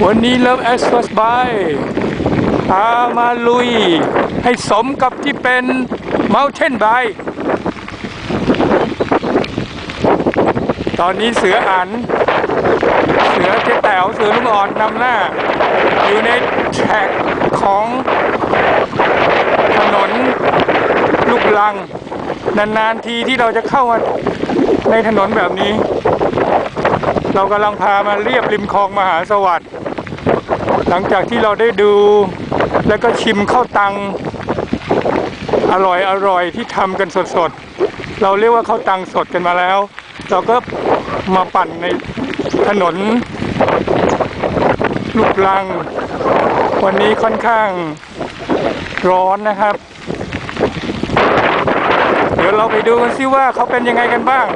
วันนี้เลิฟแอสฟัสบายพามาลุย ให้สมกับที่เป็น Mountain Bike ตอนนี้เสืออัน เสือเจ๊แต๋วเสือลูกอ่อนนำหน้า อยู่ในแทร็กของถนนลูกลัง นานๆทีที่เราจะเข้ามาในถนนแบบนี้ เรากำลังพามาเรียบริมคลองมหาสวัสดิ์หลังจากที่เราได้ดูแล้วก็ชิมข้าวตัง อร่อยอร่อยที่ทำกันสดๆ เราเรียกว่าข้าวตังสดกันมาแล้ว เราก็มาปั่นในถนนลูกลัง วันนี้ค่อนข้างร้อนนะครับ เราไปดูกันซิว่าเขาเป็นยังไงกันบ้าง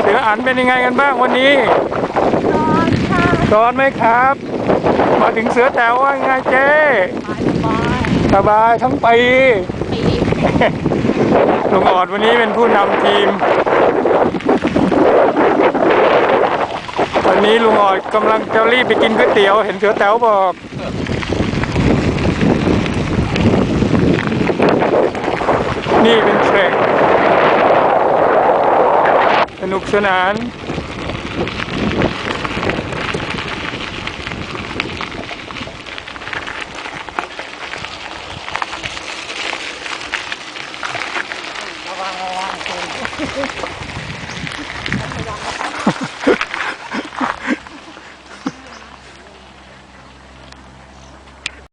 เสืออันเป็นยังไงกันบ้างวันนี้ร้อนไหมครับ มาถึงเสือแถวว่าไงเจ๊สบายทั้งปีลุงออดวันนี้เป็นผู้นำทีม วันนี้ลุงออดกำลังจะรีบไปกินก๋วยเตี๋ยว เห็นเสือแต๋วบอก นี่เป็นเทรค สนุกสนานระวังระวัง